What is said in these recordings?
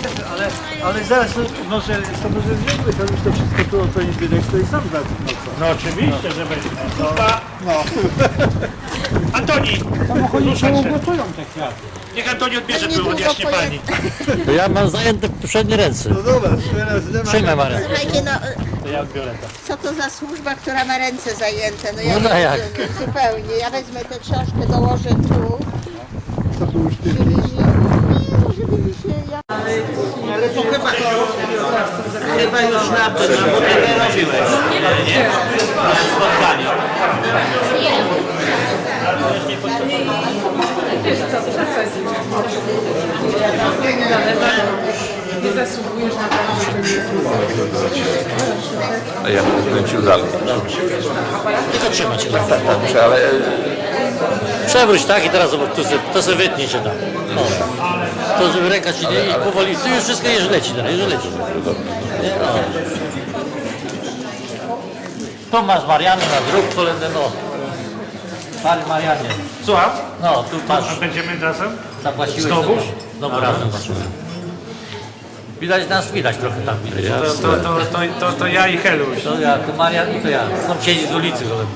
wiesz, ale, ale zaraz, no, może, to może zróbmy to już to wszystko tu odpowiedzi dyrektor i sam za no co. No oczywiście, że będzie. Służba. No. Antoni, Samochodzi się gotują te kwiaty. niech Antoni odbierze, był odjaśnie pani. To ja mam zajęte przednie ręce. No dobra, teraz Przyjmę Marę. Słuchajcie, no, To ja odbiorę to. co to za służba, która ma ręce zajęte? No No ja no nie jak? rozumiem, zupełnie. Ja wezmę tę książkę, dołożę tu. To tu już ty. Żeby mi, nie, żeby mi się... Ja... Ale to chyba, chyba już na to, no bo ty nie robiłeś. Nie? Na spotkaniu. A ja będę kręcił dalej. Tylko trzymać się tak. Tak, muszę, ale Przewróć tak i teraz zobacz, tu se, to sobie wytnij się tam. No. To żeby ręka ci nie i powoli, tu już wszystko już leci teraz, już leci. Nie? No. Tu masz Mariany na druk kolejny, no. Panie Marianie, Słucham? no tu masz, A będziemy razem? zapłaciłeś. Znowuż? Znowu razem patrzymy. Widać nas, widać trochę tam, widać. To, to, to, to, to, to ja i Heluś. To ja, to Marian i to ja. Sąsiedzi z ulicy golem.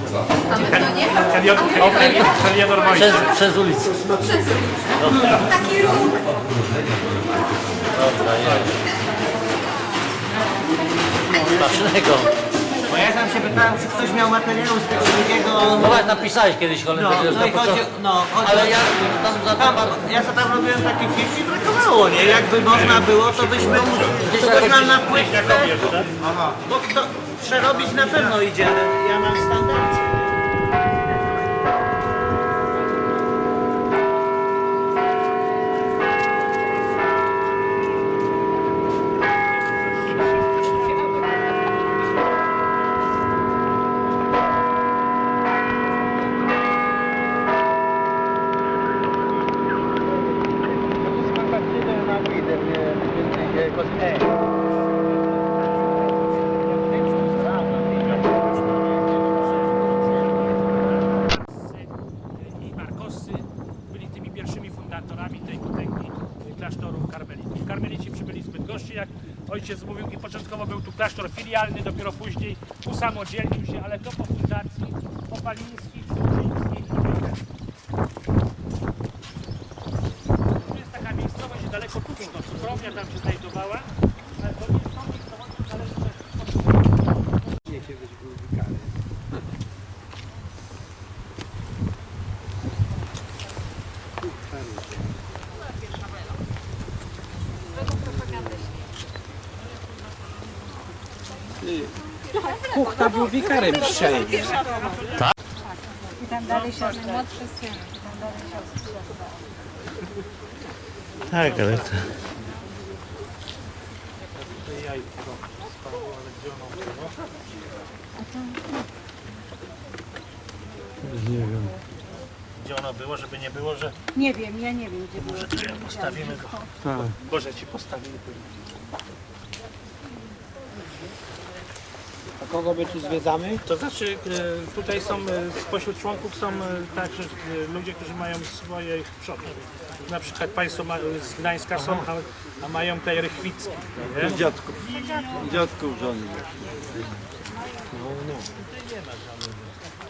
Heliodor Przez, Wojciech. przez ulicę. Taki ruch. Dobra, jest. Smacznego. Bo ja tam się pytałem, czy ktoś miał materiał z tego drugiego... No właśnie napisałeś kiedyś golem. No, no i chodzi, no, chodzi Ale ja tam za Tam, ja sobie tam robiłem taki film i brakowało, nie? Jakby można było, to byśmy... To byś nam na płytkę... Bo to przerobić na pewno idzie, ale ja mam standard. Ojciec mówił, i początkowo był tu klasztor filialny, dopiero później usamodzielnił się, ale to po fundacji Opalińskich, Sędzińskich i. Tu jest taka miejscowość daleko tu, to cukrownia tam się znajdowała, ale to nie są miejscowości zależne od Kuchta był wikarem dzisiaj. I tam dalej siostry, młodszy syn. I tam dalej siostry. Tak, ale to... Gdzie ono było, żeby nie było, że Nie wiem, ja nie wiem, gdzie było. postawimy go. Boże ci postawili. A kogo my tu zwiedzamy? To znaczy e, tutaj są, e, spośród członków są e, także e, ludzie, którzy mają swoje przodki. Na przykład państwo ma, z Gdańska są, a, a mają tutaj rychwicki. nie? Dziadków. Dziadków żony. Nie ma żadnych.